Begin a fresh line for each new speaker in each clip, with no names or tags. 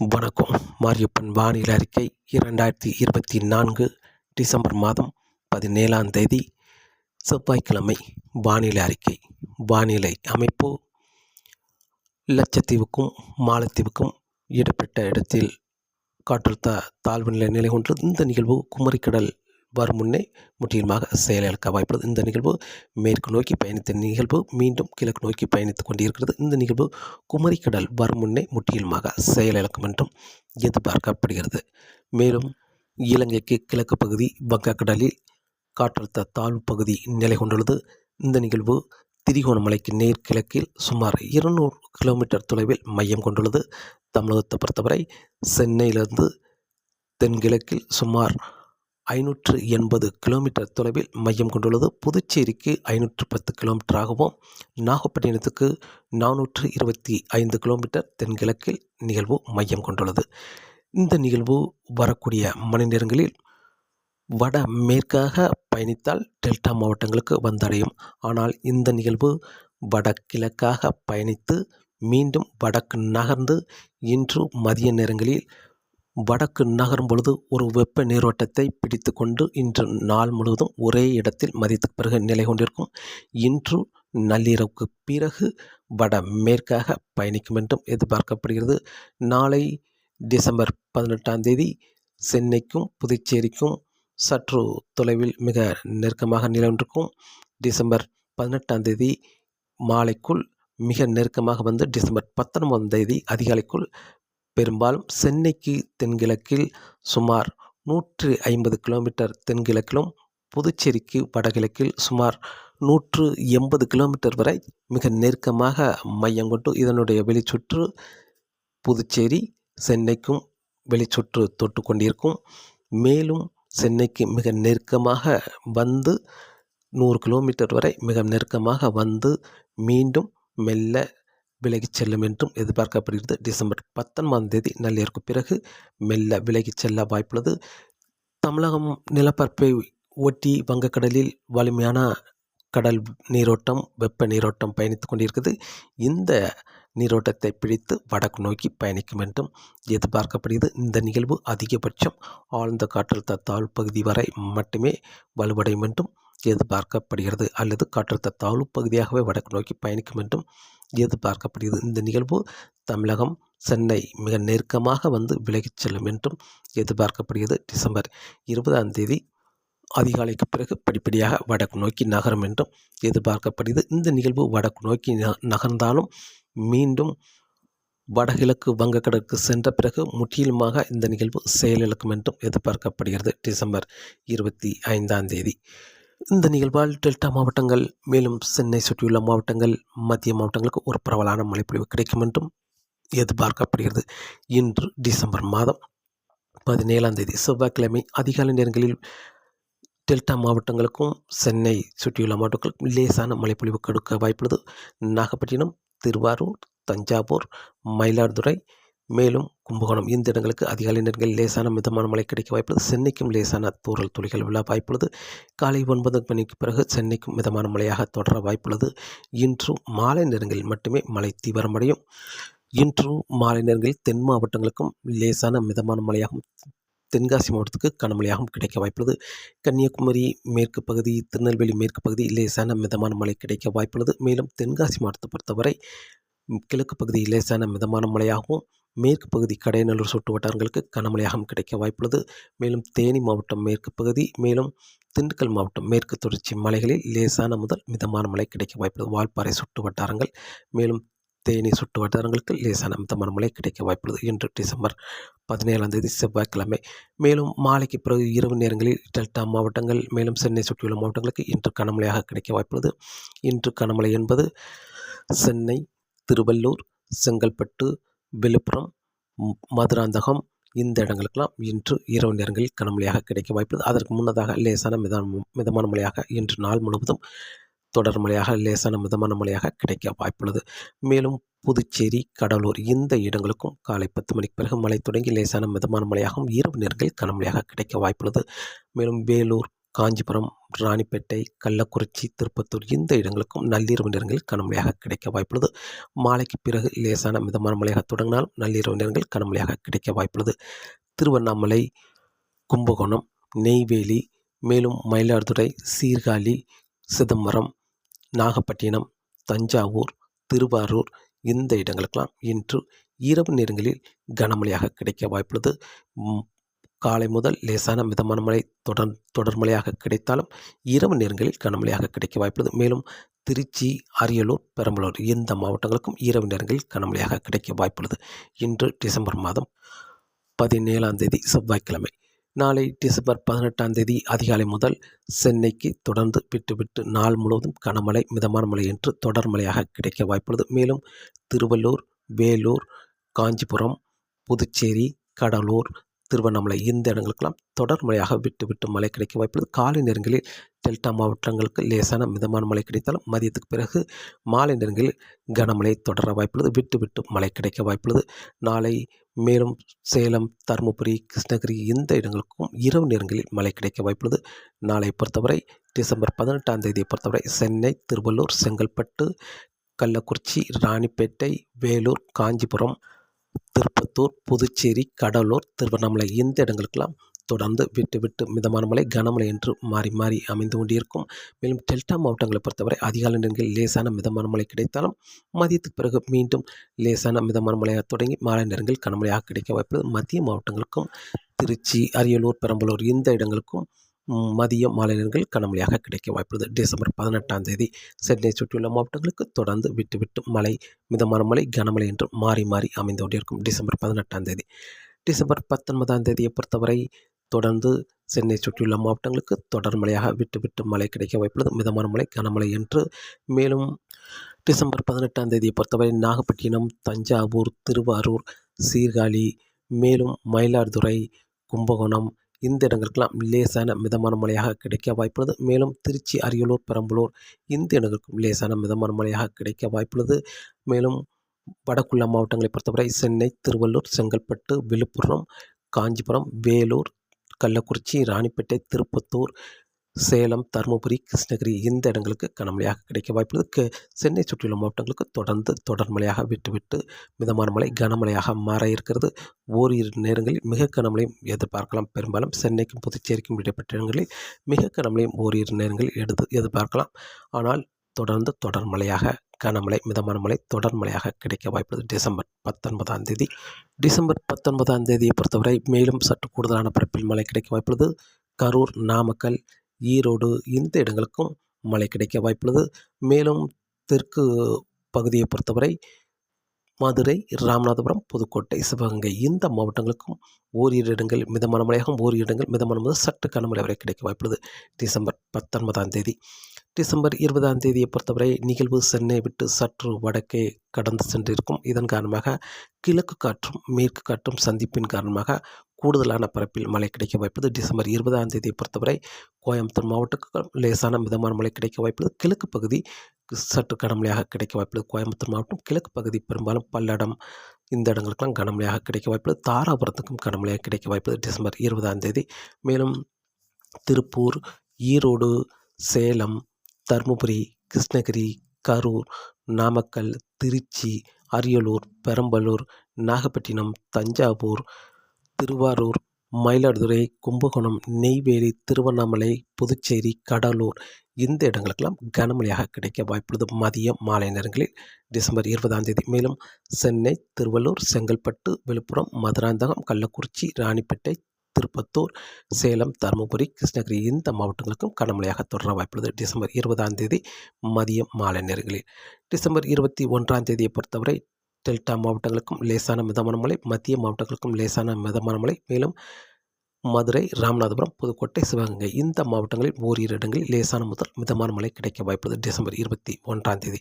வணக்கம். மாரியப்பன் வானிலை அறிக்கை இரண்டாயிரத்தி இருபத்தி நான்கு டிசம்பர் மாதம் பதினேழாம் தேதி செவ்வாய்க்கிழமை. வானிலை அறிக்கை. வானிலை அமைப்பு லட்சத்தீவுக்கும் மாலத்தீவுக்கும் இடைப்பட்ட இடத்தில் காற்றழுத்த தாழ்வு நிலை நிலை கொண்டது இந்த நிகழ்வு குமரிக்கடல் வரும் முன்னே முற்றிலுமாக செயலிழக்க வாய்ப்புள்ளது. இந்த நிகழ்வு மேற்கு நோக்கி பயணித்த நிகழ்வு மீண்டும் கிழக்கு நோக்கி பயணித்துக் கொண்டிருக்கிறது. இந்த நிகழ்வு குமரிக்கடல் வரும் முன்னே முற்றிலுமாக செயலிழக்கும் என்றும் எதிர்பார்க்கப்படுகிறது. மேலும் இலங்கைக்கு கிழக்கு பகுதி வங்கக்கடலில் காற்றழுத்த தாழ்வு பகுதி நிலை கொண்டுள்ளது. இந்த நிகழ்வு திரிகோணமலைக்கு நேர்கிழக்கில் சுமார் இருநூறு கிலோமீட்டர் தொலைவில் மையம் கொண்டுள்ளது. தமிழகத்தை பொறுத்தவரை சென்னையிலிருந்து தென்கிழக்கில் சுமார் ஐநூற்று எண்பது கிலோமீட்டர் தொலைவில் மையம் கொண்டுள்ளது. புதுச்சேரிக்கு ஐநூற்று பத்து கிலோமீட்டராகவும் நாகப்பட்டினத்துக்கு நானூற்று இருபத்தி ஐந்து கிலோமீட்டர் தென்கிழக்கில் நிகழ்வு மையம் கொண்டுள்ளது. இந்த நிகழ்வு வரக்கூடிய மணி நேரங்களில் வட மேற்காக பயணித்தால் டெல்டா மாவட்டங்களுக்கு வந்தடையும். ஆனால் இந்த நிகழ்வு வடகிழக்காக பயணித்து மீண்டும் வடக்கு நகர்ந்து இன்று மதிய நேரங்களில் வடக்கு நகரும் பொழுது ஒரு வெப்ப நீரோட்டத்தை பிடித்து கொண்டு இன்று நாள் முழுவதும் ஒரே இடத்தில் மதியத்துக்கு பிறகு நிலை கொண்டிருக்கும். இன்று நள்ளிரவுக்கு பிறகு வட மேற்காக பயணிக்கும் என்றும் எதிர்பார்க்கப்படுகிறது. நாளை டிசம்பர் பதினெட்டாம் தேதி சென்னைக்கும் புதுச்சேரிக்கும் சற்று தொலைவில் மிக நெருக்கமாக நிலவொன்றிருக்கும் டிசம்பர் பதினெட்டாம் தேதி மாலைக்குள் மிக நெருக்கமாக வந்து டிசம்பர் பத்தொன்பதாம் தேதி அதிகாலைக்குள் பெரும்பாலும் சென்னைக்கு தென்கிழக்கில் சுமார் நூற்றி ஐம்பது கிலோமீட்டர் தென்கிழக்கிலும் புதுச்சேரிக்கு வடகிழக்கில் சுமார் நூற்று எண்பது கிலோமீட்டர் வரை மிக நெருக்கமாக மையம் கொண்டு இதனுடைய வெளிச்சுற்று புதுச்சேரி சென்னைக்கும் வெளிச்சுற்று தொட்டு கொண்டிருக்கும். மேலும் சென்னைக்கு மிக நெருக்கமாக வந்து நூறு கிலோமீட்டர் வரை மிக நெருக்கமாக வந்து மீண்டும் மெல்ல விலகிச் செல்லும் என்றும் எதிர்பார்க்கப்படுகிறது. டிசம்பர் பத்தொன்பதாம் தேதி நள்ளிரவுக்கு பிறகு மெல்ல விலகிச் செல்ல வாய்ப்புள்ளது. தமிழகம் நிலப்பரப்பை ஒட்டி வங்கக்கடலில் வலிமையான கடல் நீரோட்டம் வெப்ப நீரோட்டம் பயணித்து கொண்டிருக்கிறது. இந்த நீரோட்டத்தை பிடித்து வடக்கு நோக்கி பயணிக்கும் என்றும் எதிர்பார்க்கப்படுகிறது. இந்த நிகழ்வு அதிகபட்சம் ஆழ்ந்த காற்றழுத்த தாழ்வு பகுதி வரை மட்டுமே வலுவடையும் என்றும் எதிர்பார்க்கப்படுகிறது. அல்லது காற்றழுத்த தாழ்வு பகுதியாகவே வடக்கு நோக்கி பயணிக்கும் என்றும் எதிர்பார்க்கப்படுகிறது. இந்த நிகழ்வு தமிழகம் சென்னை மிக நெருக்கமாக வந்து விலகிச் செல்லும் என்றும் எதிர்பார்க்கப்படுகிறது. டிசம்பர் இருபதாம் தேதி அதிகாலைக்கு பிறகு படிப்படியாக வடக்கு நோக்கி நகரும் என்றும் எதிர்பார்க்கப்படுகிறது. இந்த நிகழ்வு வடக்கு நோக்கி நகர்ந்தாலும் மீண்டும் வடகிழக்கு வங்கக்கடலுக்கு சென்ற பிறகு முற்றிலுமாக இந்த நிகழ்வு செயலிழக்கும் என்றும் எதிர்பார்க்கப்படுகிறது. டிசம்பர் இருபத்தி ஐந்தாம் தேதி இந்த நிகழ்வால் டெல்டா மாவட்டங்கள் மேலும் சென்னை சுற்றியுள்ள மாவட்டங்கள் மத்திய மாவட்டங்களுக்கு ஒரு பரவலான மழைப்பொழிவு கிடைக்கும் என்றும் எதிர்பார்க்கப்படுகிறது. இன்று டிசம்பர் மாதம் பதினேழாம் தேதி செவ்வாய்க்கிழமை அதிகாலை நேரங்களில் டெல்டா மாவட்டங்களுக்கும் சென்னை சுற்றியுள்ள மாவட்டங்களுக்கும் லேசான மழைப்பொழிவு கொடுக்க வாய்ப்புள்ளது. நாகப்பட்டினம் திருவாரூர் தஞ்சாவூர் மயிலாடுதுறை மேலும் கும்பகோணம் இந்த இடங்களுக்கு அதிகாலை நேரங்களில் லேசான மிதமான மழை கிடைக்க வாய்ப்புள்ளது. சென்னைக்கும் லேசான தூரல் துளிகள் விழ வாய்ப்புள்ளது. காலை ஒன்பது மணிக்கு பிறகு சென்னைக்கும் மிதமான மழையாக தொடர வாய்ப்புள்ளது. இன்று மாலை நேரங்களில் மட்டுமே மழை தீவிரமடையும். இன்று மாலை நேரங்களில் தென் மாவட்டங்களுக்கும் லேசான மிதமான மழையாகவும் தென்காசி மாவட்டத்துக்கு கனமழையாகவும் கிடைக்க வாய்ப்புள்ளது. கன்னியாகுமரி மேற்கு பகுதி திருநெல்வேலி மேற்கு பகுதி லேசான மிதமான மழை கிடைக்க வாய்ப்புள்ளது. மேலும் தென்காசி மாவட்டத்தை பொறுத்தவரை கிழக்கு பகுதி லேசான மிதமான மழையாகவும் மேற்கு பகுதி கடையநல்லூர் சுட்டு வட்டாரங்களுக்கு கனமழையாகவும் கிடைக்க வாய்ப்புள்ளது. மேலும் தேனி மாவட்டம் மேற்கு பகுதி மேலும் திண்டுக்கல் மாவட்டம் மேற்கு தொடர்ச்சி மலைகளில் லேசான முதல் மிதமான மழை கிடைக்க வாய்ப்புள்ளது. வால்பாறை சுட்டு வட்டாரங்கள் மேலும் தேனி சுட்டு வட்டாரங்களுக்கு லேசான மிதமான மழை கிடைக்க வாய்ப்புள்ளது. இன்று டிசம்பர் பதினேழாம் தேதி செவ்வாய்க்கிழமை. மேலும் மாலைக்கு பிறகு இரவு நேரங்களில் டெல்டா மாவட்டங்கள் மேலும் சென்னை சுற்றியுள்ள மாவட்டங்களுக்கு இன்று கனமழையாக கிடைக்க வாய்ப்புள்ளது. இன்று கனமழை என்பது சென்னை திருவள்ளூர் செங்கல்பட்டு விழுப்புரம் மதுராந்தகம் இந்த இடங்களுக்கெல்லாம் இன்று இரவு நேரங்களில் கனமழையாக கிடைக்க வாய்ப்பு அதற்கு முன்னதாக லேசான மிதமான மிதமான மழையாக இன்று நாள் முழுவதும் தொடர் மழையாக லேசான மிதமான மழையாக கிடைக்க வாய்ப்புள்ளது. மேலும் புதுச்சேரி கடலூர் இந்த இடங்களுக்கும் காலை பத்து மணிக்கு பிறகு மழை தொடங்கி லேசான மிதமான மழையாகவும் இரவு நேரங்களில் கனமழையாக கிடைக்க வாய்ப்புள்ளது. மேலும் வேலூர் காஞ்சிபுரம் ராணிப்பேட்டை கள்ளக்குறிச்சி திருப்பத்தூர் இந்த இடங்களுக்கும் நள்ளிரவு நேரங்களில் கனமழையாக கிடைக்க வாய்ப்புள்ளது. மாலைக்கு பிறகு லேசான மிதமான மழையாக தொடங்கினாலும் நள்ளிரவு நேரங்களில் கனமழையாக கிடைக்க வாய்ப்புள்ளது. திருவண்ணாமலை கும்பகோணம் நெய்வேலி மேலும் மயிலாடுதுறை சீர்காழி சிதம்பரம் நாகப்பட்டினம் தஞ்சாவூர் திருவாரூர் இந்த இடங்களுக்கெல்லாம் இன்று இரவு நேரங்களில் கனமழையாக கிடைக்க வாய்ப்புள்ளது. காலை முதல் லேசான மிதமான மழை தொடர் தொடர்மழையாக கிடைத்தாலும் இரவு நேரங்களில் கனமழையாக கிடைக்க வாய்ப்புள்ளது. மேலும் திருச்சி அரியலூர் பெரம்பலூர் இந்த மாவட்டங்களுக்கும் இரவு நேரங்களில் கனமழையாக கிடைக்க வாய்ப்புள்ளது. இன்று டிசம்பர் மாதம் பதினேழாம் தேதி செவ்வாய்க்கிழமை. நாளை டிசம்பர் பதினெட்டாம் தேதி அதிகாலை முதல் சென்னைக்கு தொடர்ந்து விட்டு விட்டு நாள் முழுவதும் கனமழை மிதமான மழை என்று தொடர் மழையாக கிடைக்க வாய்ப்புள்ளது. மேலும் திருவள்ளூர் வேலூர் காஞ்சிபுரம் புதுச்சேரி கடலூர் திருவண்ணாமலை இந்த இடங்களுக்கெல்லாம் தொடர் மழையாக விட்டு விட்டு மழை கிடைக்க வாய்ப்புள்ளது. காலை நேரங்களில் டெல்டா மாவட்டங்களுக்கு லேசான மிதமான மழை கிடைத்தாலும் மதியத்துக்கு பிறகு மாலை நேரங்களில் கனமழை தொடர வாய்ப்புள்ளது. விட்டு விட்டு மழை கிடைக்க வாய்ப்புள்ளது. நாளை மேலும் சேலம் தருமபுரி கிருஷ்ணகிரி இந்த இடங்களுக்கும் இரவு நேரங்களில் மழை கிடைக்க வாய்ப்புள்ளது. நாளை பொறுத்தவரை டிசம்பர் பதினெட்டாம் தேதியை பொறுத்தவரை சென்னை திருவள்ளூர் செங்கல்பட்டு கள்ளக்குறிச்சி ராணிப்பேட்டை வேலூர் காஞ்சிபுரம் திருப்பத்தூர் புதுச்சேரி கடலூர் திருவண்ணாமலை இந்த இடங்களுக்கெல்லாம் தொடர்ந்து விட்டு விட்டு மிதமான மழை கனமழை என்று மாறி மாறி அமைந்து கொண்டிருக்கும். மேலும் டெல்டா மாவட்டங்களை பொறுத்தவரை அதிகாலை நேரங்களில் லேசான மிதமான மழை கிடைத்தாலும் மதியத்துக்கு பிறகு மீண்டும் லேசான மிதமான மழையாக தொடங்கி மாலை நேரங்களில் கனமழையாக கிடைக்க வாய்ப்புள்ளது. மத்திய மாவட்டங்களுக்கும் திருச்சி அரியலூர் பெரம்பலூர் இந்த இடங்களுக்கும் மதிய மாலை நேரங்கள் கனமழையாக கிடைக்க வாய்ப்புள்ளது. டிசம்பர் பதினெட்டாம் தேதி சென்னை சுற்றியுள்ள மாவட்டங்களுக்கு தொடர்ந்து விட்டு விட்டு மழை மிதமான மழை கனமழை என்று மாறி மாறி அமைந்து கொண்டிருக்கும் டிசம்பர் பதினெட்டாம் தேதி. டிசம்பர் பத்தொன்பதாம் தேதியை பொறுத்தவரை தொடர்ந்து சென்னை சுற்றியுள்ள மாவட்டங்களுக்கு தொடர் மழையாக விட்டு விட்டு மழை கிடைக்க வாய்ப்புள்ளது. மிதமான மழை கனமழை என்று மேலும் டிசம்பர் பதினெட்டாம் தேதியை பொறுத்தவரை நாகப்பட்டினம் தஞ்சாவூர் திருவாரூர் சீர்காழி மேலும் மயிலாடுதுறை கும்பகோணம் இந்த இடங்களுக்கெல்லாம் லேசான மிதமான மழையாக கிடைக்க வாய்ப்புள்ளது. மேலும் திருச்சி அரியலூர் பெரம்பலூர் இந்த இடங்களுக்கும் லேசான மிதமான மழையாக கிடைக்க வாய்ப்புள்ளது. மேலும் வடக்குள்ள மாவட்டங்களை பொறுத்தவரை சென்னை திருவள்ளூர் செங்கல்பட்டு விழுப்புரம் காஞ்சிபுரம் வேலூர் கள்ளக்குறிச்சி ராணிப்பேட்டை திருப்பத்தூர் சேலம் தருமபுரி கிருஷ்ணகிரி இந்த இடங்களுக்கு கனமழையாக கிடைக்க வாய்ப்புள்ளது. க- சென்னை சுற்றியுள்ள மாவட்டங்களுக்கு தொடர்ந்து தொடர் மழையாக மிதமான மழை கனமழையாக மாற இருக்கிறது. ஓரிரு நேரங்களில் மிக கனமழையும் எதிர்பார்க்கலாம். பெரும்பாலும் சென்னைக்கும் புதுச்சேரிக்கும் இடைப்பட்ட இடங்களில் மிக கனமழையும் ஓரிரு நேரங்களில் எடுத்து எதிர்பார்க்கலாம். ஆனால் தொடர்ந்து தொடர் மழையாக கனமழை மிதமான மழை தொடர் மழையாக கிடைக்க வாய்ப்புள்ளது. டிசம்பர் பத்தொன்பதாம் தேதி. டிசம்பர் பத்தொன்பதாம் தேதியை பொறுத்தவரை மேலும் சற்று கூடுதலான பரப்பில் மழை கிடைக்க வாய்ப்புள்ளது. கரூர் நாமக்கல் ஈரோடு இந்த இடங்களுக்கும் மழை கிடைக்க வாய்ப்புள்ளது. மேலும் தெற்கு பகுதியை பொறுத்தவரை மதுரை ராமநாதபுரம் புதுக்கோட்டை சிவகங்கை இந்த மாவட்டங்களுக்கும் ஓரிரு இடங்கள் மிதமான மழையாகவும் ஓரிரு இடங்கள் மிதமான முதல் சற்று கனமழை வரை கிடைக்க வாய்ப்புள்ளது. டிசம்பர் பத்தொன்பதாம் தேதி டிசம்பர் இருபதாம் தேதியை பொறுத்தவரை நிகழ்வு சென்னை விட்டு சற்று வடக்கே கடந்து சென்றிருக்கும். இதன் காரணமாக கிழக்கு காற்றும் மேற்கு காற்றும் சந்திப்பின் காரணமாக கூடுதலான பரப்பில் மழை கிடைக்க வாய்ப்பது டிசம்பர் இருபதாம் தேதியை பொறுத்தவரை கோயம்புத்தூர் மாவட்டத்துக்கு லேசான மிதமான மழை கிடைக்க வாய்ப்புள்ளது கிழக்கு பகுதி சற்று கனமழையாக கிடைக்க வாய்ப்புள்ளது கோயம்புத்தூர் மாவட்டம் கிழக்கு பகுதி பெரும்பாலும் பல்லடம் இந்த இடங்களுக்கெல்லாம் கனமழையாக கிடைக்க வாய்ப்புள்ளது தாராபுரத்துக்கும் கனமழையாக கிடைக்க வாய்ப்புள்ளது டிசம்பர் இருபதாம் தேதி. மேலும் திருப்பூர் ஈரோடு சேலம் தருமபுரி கிருஷ்ணகிரி கரூர் நாமக்கல் திருச்சி அரியலூர் பெரம்பலூர் நாகப்பட்டினம் தஞ்சாவூர் திருவாரூர் மயிலாடுதுறை கும்பகோணம் நெய்வேலி திருவண்ணாமலை புதுச்சேரி கடலூர். இந்த இடங்களுக்கெல்லாம் கனமழையாக கிடைக்க வாய்ப்புள்ளது. மதியம் மாலை நேரங்களில் டிசம்பர் இருபதாம் தேதி. மேலும் சென்னை திருவள்ளூர் செங்கல்பட்டு விழுப்புரம் மதுராந்தகம் கள்ளக்குறிச்சி ராணிப்பேட்டை திருப்பத்தூர் சேலம் தருமபுரி கிருஷ்ணகிரி இந்த மாவட்டங்களுக்கும் கனமழையாக தொடர வாய்ப்புள்ளது. டிசம்பர் இருபதாம் தேதி மதியம் மாலை நேரங்களில். டிசம்பர் இருபத்தி ஒன்றாம் தேதியை பொறுத்தவரை டெல்டா மாவட்டங்களுக்கும் லேசான மிதமான மழை மத்திய மாவட்டங்களுக்கும் லேசான மிதமான மழை மேலும் மதுரை ராமநாதபுரம் புதுக்கோட்டை சிவகங்கை இந்த மாவட்டங்களில் ஓரிரு இடங்களில் லேசான முதல் மிதமான மழை கிடைக்க வாய்ப்புள்ளது. டிசம்பர் இருபத்தி ஒன்றாம் தேதி.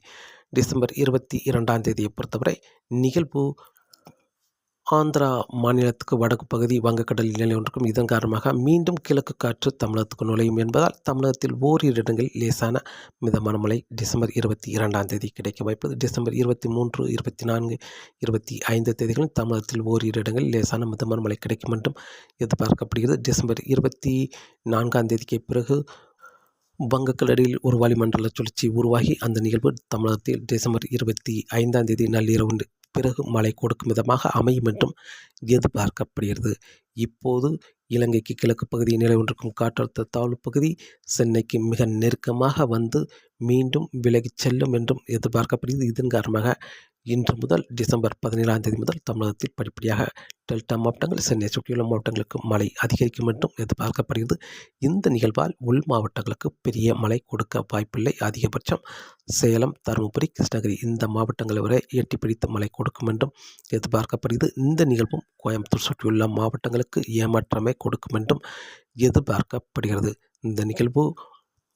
டிசம்பர் இருபத்தி இரண்டாம் தேதியை பொறுத்தவரை நிகழ்வு ஆந்திரா மாநிலத்துக்கு வடக்கு பகுதி வங்கக்கடலில் நிலை ஒன்றுக்கும் இதன் காரணமாக மீண்டும் கிழக்கு காற்று தமிழகத்துக்கு நுழையும் என்பதால் தமிழகத்தில் ஓரிரு இடங்களில் லேசான மிதமான மழை டிசம்பர் இருபத்தி இரண்டாம் தேதி கிடைக்க வாய்ப்புள்ளது டிசம்பர் இருபத்தி மூன்று இருபத்தி நான்கு இருபத்தி ஐந்து தேதிகளும் தமிழகத்தில் ஓரிரு இடங்களில் லேசான மிதமான மழை கிடைக்கும் என்றும் எதிர்பார்க்கப்படுகிறது. டிசம்பர் இருபத்தி நான்காம் தேதிக்கு பிறகு வங்கக்கடலில் ஒரு வளிமண்டல சுழற்சி உருவாகி. அந்த நிகழ்வு தமிழகத்தில் டிசம்பர் இருபத்தி ஐந்தாம் தேதி நள்ளிரவு பிறகு மழை கொடுக்கும் விதமாக அமையும் என்றும் எதிர்பார்க்கப்படுகிறது. இப்போது இலங்கைக்கு கிழக்கு பகுதியில் நிலை கொண்டிருக்கும் காற்றழுத்த தாழ்வு பகுதி சென்னைக்கு மிக நெருக்கமாக வந்து மீண்டும் விலகிச் செல்லும் என்றும் எதிர்பார்க்கப்படுகிறது. இதன் காரணமாக இன்று முதல் டிசம்பர் பதினேழாம் தேதி முதல் தமிழகத்தில் படிப்படியாக டெல்டா மாவட்டங்கள் சென்னை சுற்றியுள்ள மாவட்டங்களுக்கு மழை அதிகரிக்கும் என்றும் எதிர்பார்க்கப்படுகிறது. இந்த நிகழ்வால் உள் மாவட்டங்களுக்கு பெரிய மழை கொடுக்க வாய்ப்பில்லை. அதிகபட்சம் சேலம் தருமபுரி கிருஷ்ணகிரி இந்த மாவட்டங்களை வரை எட்டி பிடித்து மழை கொடுக்கும் என்றும் எதிர்பார்க்கப்படுகிறது. இந்த நிகழ்வும் கோயம்புத்தூர் சுற்றியுள்ள மாவட்டங்களுக்கு ஏமாற்றமே கொடுக்கும் என்றும் எதிர்பார்க்கப்படுகிறது. இந்த நிகழ்வு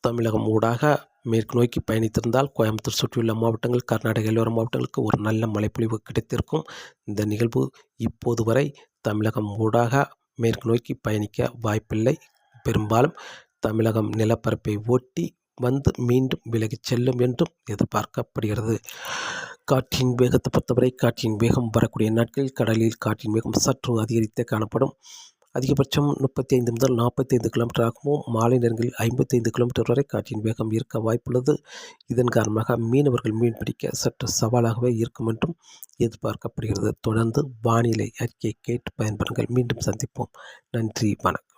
தமிழகம் ஊடாக மேற்கு நோக்கி பயணித்திருந்தால் கோயம்புத்தூர் சுற்றியுள்ள மாவட்டங்கள் கர்நாடக எல்லோர மாவட்டங்களுக்கு ஒரு நல்ல மழைப்பொழிவு கிடைத்திருக்கும். இந்த நிகழ்வு இப்போது வரை தமிழகம் ஊடாக மேற்கு நோக்கி பயணிக்க வாய்ப்பில்லை. பெரும்பாலும் தமிழகம் நிலப்பரப்பை ஒட்டி வந்து மீண்டும் விலகிச் செல்லும் என்றும் எதிர்பார்க்கப்படுகிறது. காற்றின் வேகத்தை பொறுத்தவரை காற்றின் வேகம் வரக்கூடிய நாட்களில் கடலில் காற்றின் வேகம் சற்று அதிகரித்தே காணப்படும். அதிகபட்சம் முப்பத்தி ஐந்து முதல் நாற்பத்தி ஐந்து கிலோமீட்டர் ஆகவும் மாலை நேரங்களில் ஐம்பத்தி ஐந்து கிலோமீட்டர் வரை காற்றின் வேகம் இருக்க வாய்ப்புள்ளது. இதன் காரணமாக மீனவர்கள் மீன் பிடிக்க சற்று சவாலாகவே இருக்கும் என்றும் எதிர்பார்க்கப்படுகிறது. தொடர்ந்து வானிலை அறிக்கையை கேட்டு பயன்பெறுங்கள். மீண்டும் சந்திப்போம். நன்றி. வணக்கம்.